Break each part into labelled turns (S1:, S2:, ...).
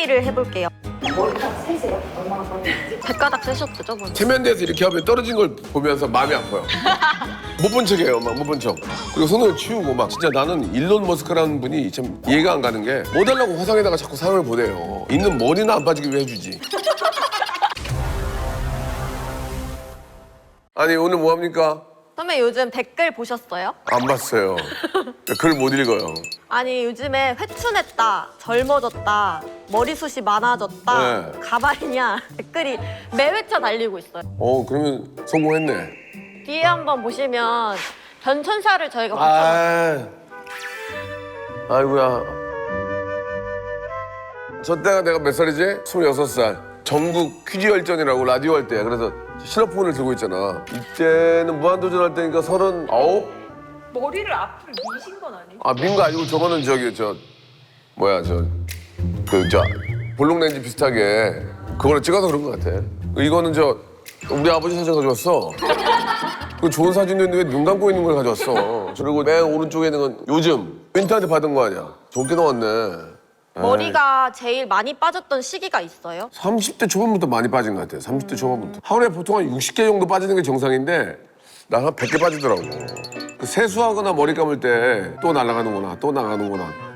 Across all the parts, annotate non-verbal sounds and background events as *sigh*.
S1: Q&A를 해볼게요. 백가닥 세셨죠, 저번에?
S2: 세면대에서 이렇게 하면 떨어진 걸 보면서 마음이 아파요. *laughs* 못 본 척해요, 막 못 본 척. 그리고 손을 치우고 막 진짜 나는 일론 머스크라는 분이 참 이해가 안 가는 게 모델라고 화상에다가 자꾸 사람을 보내요. 있는 머리나 안 빠지게 왜 해주지? *laughs* 아니 오늘 뭐 합니까?
S1: 선배 요즘 댓글 보셨어요?
S2: 안 봤어요. *laughs* 글 못 읽어요.
S1: 아니 요즘에 회춘했다, 젊어졌다, 머리숱이 많아졌다,
S2: 네.
S1: 가발이냐 댓글이 매 회차 달리고 있어요.
S2: 어 그러면 성공했네.
S1: 뒤에 한번 보시면 변천사를 저희가 붙여봤어요.
S2: 아, 아이고야. 저 때가 내가 몇 살이지? 26살. 전국 퀴즈 열전이라고 라디오 할 때. 그래서 실로폰을 들고 있잖아. 이때는 무한도전 할 때니까 서른아홉?
S3: 머리를 앞으로 미신 건 아니고
S2: 아, 민거 아니고 저거는 저기, 저, 뭐야, 저, 그, 저, 볼록렌즈 비슷하게 그거를 찍어서 그런 것 같아. 이거는 저, 우리 아버지 사진 가져왔어. 그 좋은 사진인데 왜 눈 감고 있는 걸 가져왔어. 그리고 맨 오른쪽에 있는 건 요즘 윈터한테 받은 거 아니야. 좋게 나왔네.
S1: 머리가 제일 많이 빠졌던 시기가 있어요?
S2: 30대 초반부터 많이 빠진 것 같아요. 30대 초반부터. 하루에 보통 한 60개 정도 빠지는 게 정상인데 난 한 100개 빠지더라고. 그 세수하거나 머리 감을 때 또 날아가는구나, 또 나가는구나.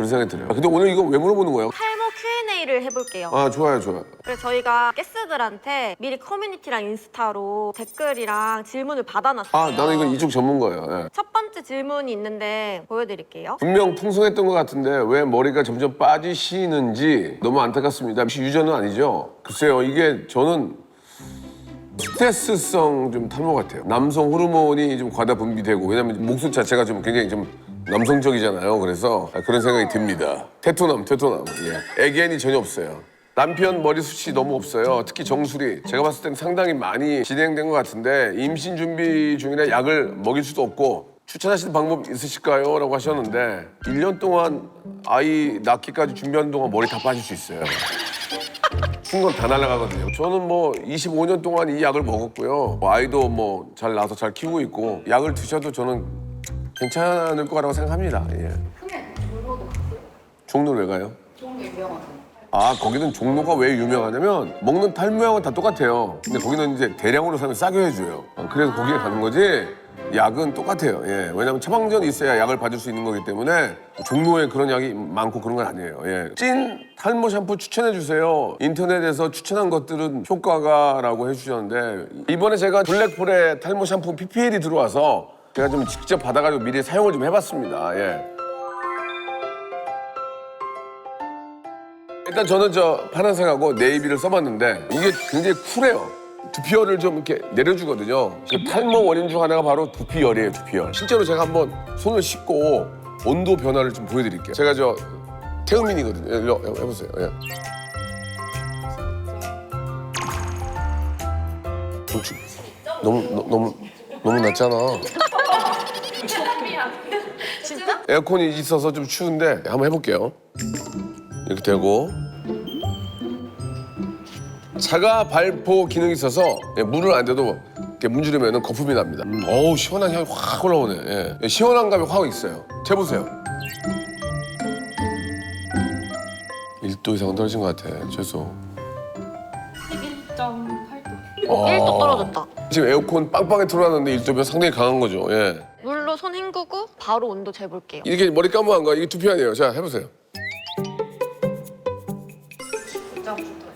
S2: 그런 생각이 들어요. 아, 근데 오늘 이거 왜 물어보는 거예요?
S1: 탈모 Q&A를 해볼게요.
S2: 아, 좋아요, 좋아요.
S1: 그래서 저희가 게스트들한테 미리 커뮤니티랑 인스타로 댓글이랑 질문을 받아놨어요.
S2: 아, 나는 이건 이쪽 전문가예요. 예.
S1: 첫 번째 질문이 있는데 보여드릴게요.
S2: 분명 풍성했던 것 같은데 왜 머리가 점점 빠지시는지 너무 안타깝습니다. 혹시 유전은 아니죠? 글쎄요, 이게 저는 스트레스성 좀 탈모 같아요. 남성 호르몬이 좀 과다 분비되고 왜냐면 목소리 자체가 좀 굉장히 좀 남성적이잖아요. 그래서 그런 생각이 듭니다. 테토남, 테토남. 예. 애견이 전혀 없어요. 남편 머리숱이 너무 없어요. 특히 정수리. 제가 봤을 땐 상당히 많이 진행된 것 같은데 임신 준비 중이라 약을 먹일 수도 없고 추천하시는 방법 있으실까요? 라고 하셨는데 1년 동안 아이 낳기까지 준비하는 동안 머리 다 빠질 수 있어요. 순간 다 날아가거든요. 저는 뭐 25년 동안 이 약을 먹었고요. 뭐 아이도 뭐 잘 낳아서 잘 키우고 있고 약을 드셔도 저는 괜찮을 거라고 생각합니다. 예. 종로를 왜 가요? 아 거기는 종로가 왜 유명하냐면 먹는 탈모약은 다 똑같아요. 근데 거기는 이제 대량으로 사면 싸게 해줘요. 어, 그래서 거기에 가는 거지. 약은 똑같아요. 예. 왜냐면 처방전이 있어야 약을 받을 수 있는 거기 때문에 종로에 그런 약이 많고 그런 건 아니에요. 예. 찐 탈모 샴푸 추천해 주세요. 인터넷에서 추천한 것들은 효과가라고 해주셨는데 이번에 제가 블랙폴의 탈모 샴푸 PPL이 들어와서 제가 좀 직접 받아가지고 미리 사용을 좀 해봤습니다. 예. 일단 저는 저 파란색하고 네이비를 써봤는데 이게 굉장히 쿨해요. 두피열을 좀 이렇게 내려주거든요. 그 탈모 원인 중 하나가 바로 두피열이에요, 두피열. 실제로 제가 한번 손을 씻고 온도 변화를 좀 보여드릴게요. 제가 저 태음인이거든요. 일로 해보세요. 예. 너무 너- 너무 너무 낮잖아.
S1: 진짜?
S2: 에어컨이 있어서 좀 추운데 한번 해볼게요. 이렇게 되고 자가 발포 기능이 있어서 예, 물을 안 대도 이렇게 문지르면 거품이 납니다. 음, 어우 시원한 향이 확 올라오네. 예. 시원한 감이 확 있어요. 재보세요. 1도 이상 떨어진 것 같아. 죄송.
S3: 1.8도
S1: 1도 떨어졌다.
S2: 지금 에어컨 빵빵히 틀어놨는데 1도면 상당히 강한 거죠. 예.
S1: 물로 손 헹구고 바로 온도 재볼게요.
S2: 이렇게 머리 감은 거 이게 두피 아니에요. 자 해보세요.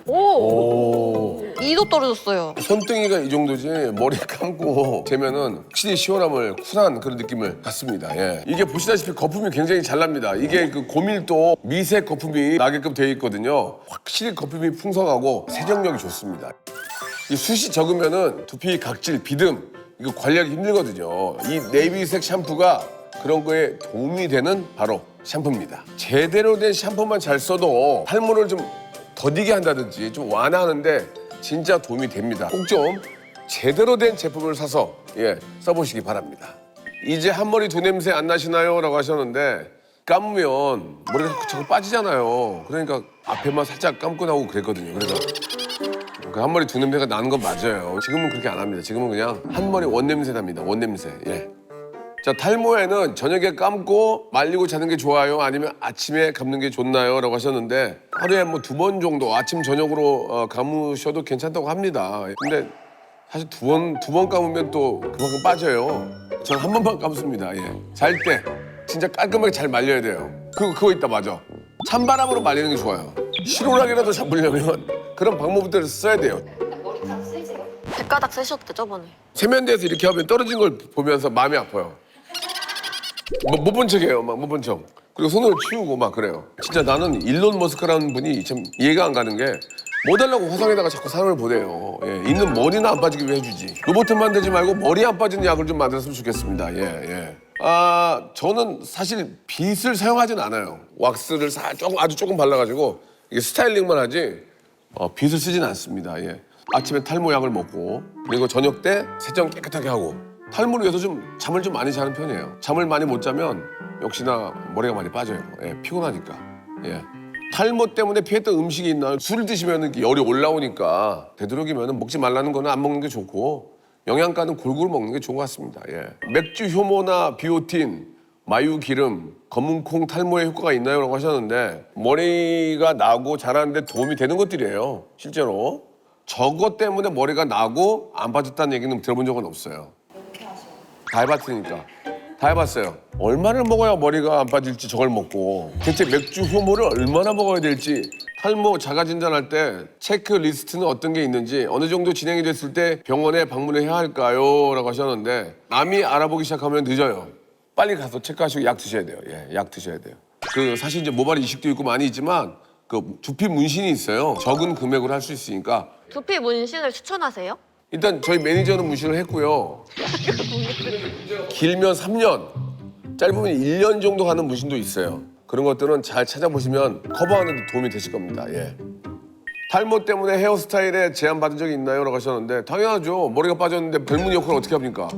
S1: 오!
S2: 오.
S1: 2도 떨어졌어요.
S2: 손등이가 이 정도지 머리 감고 재면은 확실히 시원함을 쿨한 그런 느낌을 갖습니다. 예. 이게 보시다시피 거품이 굉장히 잘 납니다. 이게 그 고밀도 미세 거품이 나게끔 되어 있거든요. 확실히 거품이 풍성하고 세정력이 좋습니다. 이 숱이 적으면은 두피 각질, 비듬 이거 관리하기 힘들거든요. 이 네이비색 샴푸가 그런 거에 도움이 되는 바로 샴푸입니다. 제대로 된 샴푸만 잘 써도 탈모를 좀 더디게 한다든지 좀 완화하는데 진짜 도움이 됩니다. 꼭 좀 제대로 된 제품을 사서 예 써보시기 바랍니다. 이제 한 머리 두 냄새 안 나시나요? 라고 하셨는데 감으면 머리가 자꾸, 빠지잖아요. 그러니까 앞에만 살짝 감고 나오고 그랬거든요. 그래서 그한 머리 두 냄새가 나는 건 맞아요. 지금은 그렇게 안 합니다. 지금은 그냥 한 머리 원 냄새 납니다. 원 냄새. 예. 자, 탈모에는 저녁에 감고 말리고 자는 게 좋아요? 아니면 아침에 감는 게 좋나요? 라고 하셨는데 하루에 뭐 두 번 정도 아침, 저녁으로 어, 감으셔도 괜찮다고 합니다. 근데 사실 두 번, 두 번 감으면 또 그만큼 빠져요. 전 한 번만 감습니다. 예. 잘 때 진짜 깔끔하게 잘 말려야 돼요. 그, 그거 있다, 맞아. 찬바람으로 말리는 게 좋아요. 실오락이라도 잡으려면 그런 방법들을 써야 돼요.
S1: 백가닥 쓰셨대 저번에.
S2: 세면대에서 이렇게 하면 떨어진 걸 보면서 마음이 아파요. 뭐, 못본 척해요, 막 못 본 척. 그리고 손으로 치우고 막 그래요. 진짜 나는 일론 머스크라는 분이 참 이해가 안 가는 게 뭐달라고 화상에다가 자꾸 사람을 보내요. 예, 있는 머리나 안 빠지게 해주지. 로봇 만들지 말고 머리 안 빠지는 약을 좀 만들었으면 좋겠습니다. 예, 예. 아, 저는 사실 빗을 사용하진 않아요. 왁스를 사, 조금, 아주 조금 발라가지고 이게 스타일링만 하지 어, 빗을 쓰진 않습니다. 예. 아침에 탈모약을 먹고 그리고 저녁 때 세정 깨끗하게 하고 탈모를 위해서 좀 잠을 좀 많이 자는 편이에요. 잠을 많이 못 자면 역시나 머리가 많이 빠져요. 예, 피곤하니까. 예. 탈모 때문에 피했던 음식이 있나요? 술을 드시면 열이 올라오니까 되도록이면 먹지 말라는 거는 안 먹는 게 좋고 영양가는 골고루 먹는 게 좋은 것 같습니다. 예. 맥주 효모나 비오틴, 마유 기름, 검은 콩 탈모에 효과가 있나요? 라고 하셨는데 머리가 나고 자라는데 도움이 되는 것들이에요. 실제로. 저것 때문에 머리가 나고 안 빠졌다는 얘기는 들어본 적은 없어요. 다 해봤으니까. 다 해봤어요. 얼마를 먹어야 머리가 안 빠질지 저걸 먹고 대체 맥주 효모를 얼마나 먹어야 될지 탈모 자가 진단할 때 체크리스트는 어떤 게 있는지 어느 정도 진행이 됐을 때 병원에 방문을 해야 할까요? 라고 하셨는데 남이 알아보기 시작하면 늦어요. 빨리 가서 체크하시고 약 드셔야 돼요. 예, 약 드셔야 돼요. 그 사실 이제 모발 이식도 있고 많이 있지만 그 두피 문신이 있어요. 적은 금액으로 할 수 있으니까
S1: 두피 문신을 추천하세요?
S2: 일단 저희 매니저는 문신을 했고요. 길면 3년, 짧으면 1년 정도 가는 문신도 있어요. 그런 것들은 잘 찾아보시면 커버하는 데 도움이 되실 겁니다. 예. 탈모 때문에 헤어스타일에 제한 받은 적이 있나요? 라고 하셨는데 당연하죠. 머리가 빠졌는데 별무늬 역할을 어떻게 합니까?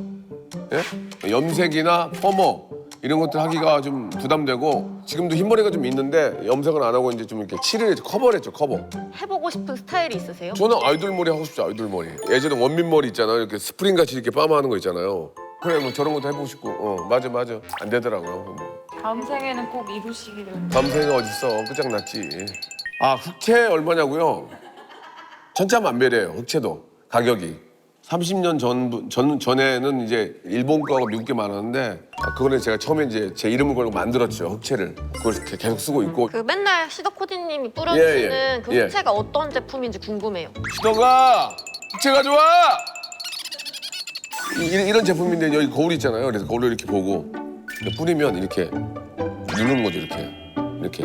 S2: 예? 염색이나 퍼머 이런 것들 하기가 좀 부담되고 지금도 흰머리가 좀 있는데 염색은 안 하고 이제 좀 이렇게 칠을 했죠. 커버를 했죠. 커버.
S1: 해보고 싶은 스타일이 있으세요?
S2: 저는 아이돌 머리 하고 싶죠 아이돌 머리 예전에 원빈 머리 있잖아요 이렇게 스프링 같이 이렇게 빠마하는 거 있잖아요 그래 뭐 저런 것도 해보고 싶고 어 맞아 맞아 안 되더라고요
S3: 다음 생에는 꼭 이루시기를.
S2: 밤생이 어딨어 끝장났지 아 흑채 얼마냐고요 천차만별이에요 흑채도 가격이 30년 전, 전 전에는 이제 일본 거하고 미국 게 많았는데 아, 그거는 제가 처음에 이제 제 이름을 걸고 만들었죠 흑채를. 그걸 이렇게 계속 쓰고 있고.
S1: 그 맨날 시더 코디님이 뿌려주시는
S2: 예, 예.
S1: 그
S2: 예.
S1: 흑채가 어떤 제품인지 궁금해요.
S2: 시더가! 흑채 가져와 이, 이런 제품인데 여기 거울 있잖아요. 그래서 거울을 이렇게 보고. 이렇게 뿌리면 이렇게 누르는 거죠 이렇게. 이렇게.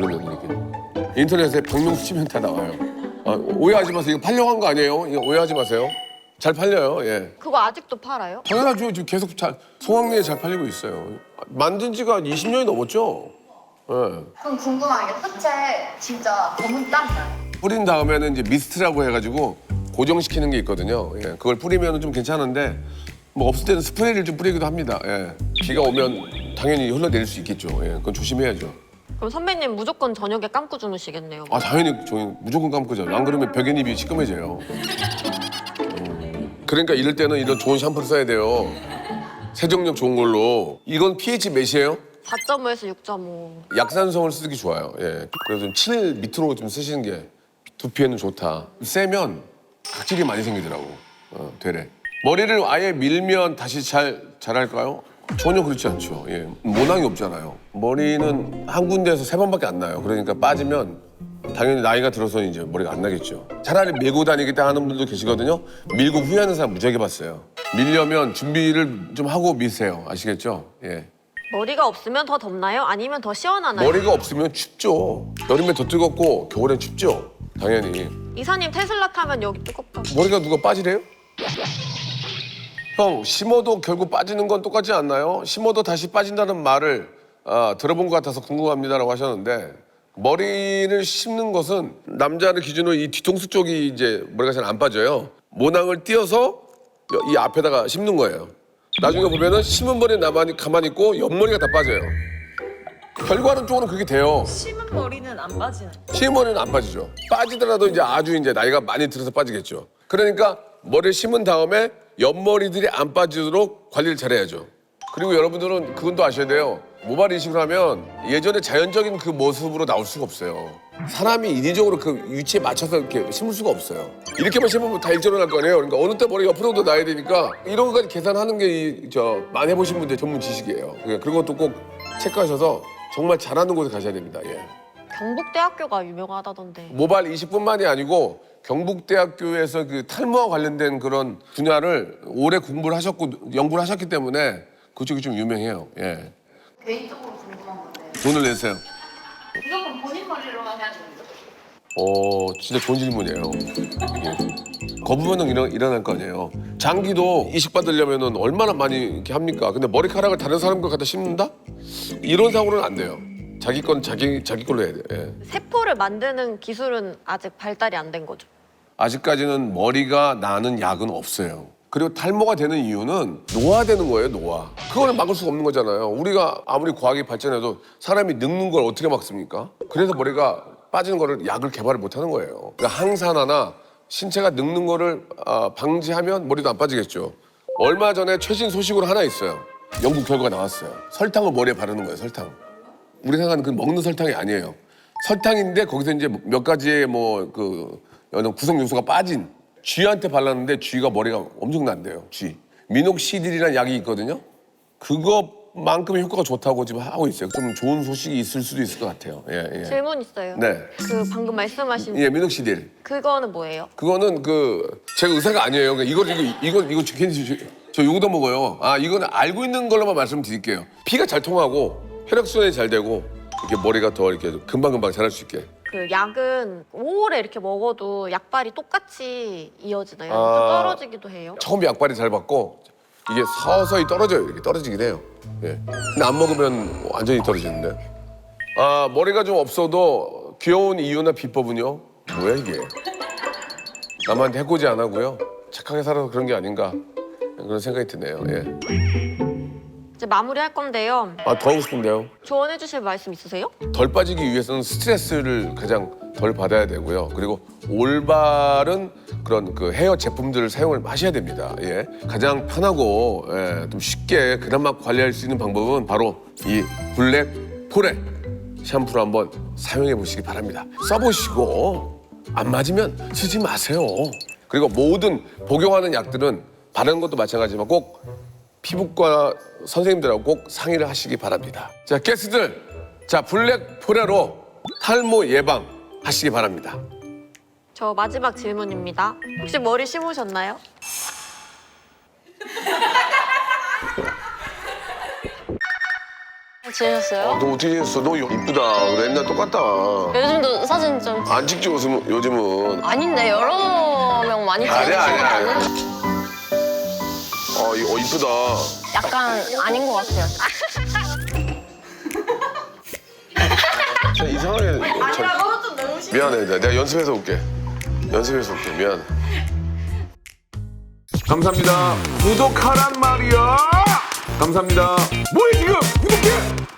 S2: 누르면 이렇게. 인터넷에 박명수 치면 다 나와요. 아, 오해하지 마세요. 이거 팔려고 한 거 아니에요? 이거 오해하지 마세요 잘 팔려요 예
S1: 그거 아직도 팔아요?
S2: 당연하죠 지금 계속 잘 송황리에 잘 팔리고 있어요 만든 지가 20년이 넘었죠 예.
S4: 그럼 궁금한 게 흑채 진짜 검은 땀 나요?
S2: 뿌린 다음에는 이제 미스트라고 해가지고 고정시키는 게 있거든요. 예, 그걸 뿌리면 좀 괜찮은데 뭐 없을 때는 스프레이를 좀 뿌리기도 합니다. 예. 비가 오면 당연히 흘러내릴 수 있겠죠. 예, 그건 조심해야죠.
S1: 그럼 선배님 무조건 저녁에 감고 주무시겠네요.
S2: 아 당연히 저희 무조건 감고 자요. 안 그러면 벽에입이 시꺼매져요. 음. 그러니까 이럴 때는 이런 좋은 샴푸를 써야 돼요. 세정력 좋은 걸로. 이건 pH 몇이에요?
S1: 4.5에서 6.5.
S2: 약산성을 쓰기 좋아요. 예. 그래서 좀 7 밑으로 좀 쓰시는 게 두피에는 좋다. 세면 각질이 많이 생기더라고. 어, 되래. 머리를 아예 밀면 다시 잘 자랄까요? 전혀 그렇지 않죠. 예. 모낭이 없잖아요. 머리는 한 군데에서 세 번밖에 안 나요. 그러니까 빠지면 당연히 나이가 들어서는 이제 머리가 안 나겠죠. 차라리 밀고 다니겠다 하는 분들도 계시거든요. 밀고 후회하는 사람 무지하게 봤어요. 밀려면 준비를 좀 하고 미세요. 아시겠죠? 예.
S1: 머리가 없으면 더 덥나요? 아니면 더 시원하나요?
S2: 머리가 없으면 춥죠. 여름에 더 뜨겁고 겨울엔 춥죠. 당연히.
S1: 이사님 테슬라 타면 여기 뜨겁다.
S2: 머리가 누가 빠지래요? 형 심어도 결국 빠지는 건 똑같지 않나요? 심어도 다시 빠진다는 말을 아, 들어본 것 같아서 궁금합니다라고 하셨는데 머리를 심는 것은 남자를 기준으로 이 뒤통수 쪽이 이제 머리가 잘 안 빠져요. 모낭을 띄어서 여- 이 앞에다가 심는 거예요. 나중에 보면은 심은 머리 나만 가만히 있고 옆머리가 다 빠져요. 결과는 쪽으로 그렇게 돼요.
S3: 심은 머리는 안 빠지는.
S2: 심으면 안 빠지죠. 빠지더라도 이제 아주 이제 나이가 많이 들어서 빠지겠죠. 그러니까 머리를 심은 다음에 옆머리들이 안 빠지도록 관리를 잘해야죠. 그리고 여러분들은 그건 또 아셔야 돼요. 모발 이식을 하면 예전에 자연적인 그 모습으로 나올 수가 없어요. 사람이 인위적으로 그 위치에 맞춰서 이렇게 심을 수가 없어요. 이렇게만 심으면 다 일절은 할거 아니에요. 그러니까 어느 때 머리 옆으로도 나야 되니까 이런 것까지 계산하는 게이저 많이 해보신 분들 전문 지식이에요. 그러니까 그런 것도 꼭 체크하셔서 정말 잘하는 곳에 가셔야 됩니다. 예.
S1: 경북대학교가 유명하다던데.
S2: 모발 이식뿐만이 아니고 경북대학교에서 그 탈모와 관련된 그런 분야를 오래 공부를 하셨고 연구를 하셨기 때문에 그쪽이 좀 유명해요. 예.
S4: 개인적으로 궁금한 건데
S2: 돈을 내세요.
S4: 무조건 본인 머리로 해야 됩니다.
S2: 어, 진짜 좋은 질문이에요. 예. 거부반응 일어, 일어날 거 아니에요. 장기도 이식 받으려면 얼마나 많이 이렇게 합니까? 근데 머리카락을 다른 사람 걸 갖다 심는다? 이런 상황은 안 돼요. 자기 건 자기 자기 걸로 해야 돼요. 예.
S1: 세포를 만드는 기술은 아직 발달이 안 된 거죠.
S2: 아직까지는 머리가 나는 약은 없어요. 그리고 탈모가 되는 이유는 노화되는 거예요, 노화. 그거는 막을 수가 없는 거잖아요. 우리가 아무리 과학이 발전해도 사람이 늙는 걸 어떻게 막습니까? 그래서 머리가 빠지는 거를 약을 개발을 못 하는 거예요. 그러니까 항산화나 신체가 늙는 거를 아, 방지하면 머리도 안 빠지겠죠. 얼마 전에 최신 소식으로 하나 있어요. 연구 결과가 나왔어요. 설탕을 머리에 바르는 거예요, 설탕. 우리 생각하는 그 먹는 설탕이 아니에요. 설탕인데 거기서 이제 몇 가지의 뭐 그 구성 요소가 빠진 쥐한테 발랐는데 쥐가 머리가 엄청 난대요. 쥐. 미녹시딜이라는 약이 있거든요. 그것만큼의 효과가 좋다고 지금 하고 있어요. 좀 좋은 소식이 있을 수도 있을 것 같아요. 예, 예.
S1: 질문 있어요.
S2: 네.
S1: 그 방금 말씀하신
S2: 예, 미녹시딜.
S1: 그거는 뭐예요?
S2: 그거는 그 제가 의사가 아니에요. 그러니까 이거 이거 이거 이거 저- 괜히 저, 저 요거도 먹어요. 아 이거는 알고 있는 걸로만 말씀드릴게요. 피가 잘 통하고 혈액 순환이 잘 되고 이렇게 머리가 더 이렇게 금방 금방 자랄 수 있게.
S1: 그 약은 오래 이렇게 먹어도 약발이 똑같이 이어지나요?
S2: 아.
S1: 좀 떨어지기도 해요?
S2: 처음 약발이 잘 받고 이게 서서히 떨어져요. 이렇게 떨어지긴 해요. 예. 근데 안 먹으면 완전히 떨어지는데. 아 머리가 좀 없어도 귀여운 이유나 비법은요? 뭐야 이게? 남한테 해코지 안 하고요. 착하게 살아서 그런 게 아닌가 그런 생각이 드네요. 예.
S1: 이제 마무리할 건데요.
S2: 아 더 하고 싶은데요.
S1: 조언해 주실 말씀 있으세요?
S2: 덜 빠지기 위해서는 스트레스를 가장 덜 받아야 되고요. 그리고 올바른 그런 그 헤어 제품들을 사용을 하셔야 됩니다. 예. 가장 편하고 예, 좀 쉽게 그나마 관리할 수 있는 방법은 바로 이 블랙 포레 샴푸를 한번 사용해 보시기 바랍니다. 써보시고 안 맞으면 쓰지 마세요. 그리고 모든 복용하는 약들은 바르는 것도 마찬가지지만 꼭 피부과 선생님들하고 꼭 상의를 하시기 바랍니다. 자, 게스트들. 자, 블랙 포레로 탈모 예방 하시기 바랍니다.
S1: 저 마지막 질문입니다. 혹시 머리 심으셨나요?
S5: 지내셨어요?
S2: 너 어떻게 했어? 너 이쁘다. 그래, 옛날 똑같다.
S5: 요즘도 사진 좀
S2: 안 찍지, 요즘, 요즘은.
S5: 아닌데 여러 명 많이
S2: 아니야, 아니야, 아니야.
S5: 찍으시거든요.
S2: 어, 이- 어, 이쁘다.
S5: 약간 아닌 것 같아요.
S2: 자, 이상하게. 참-
S4: 너도 좀 너무.
S2: 미안해. 내가- 내가 연습해서 올게. 연습해서 올게. 미안해. 감사합니다. 구독하란 말이야. 감사합니다. 뭐해 지금? 구독해.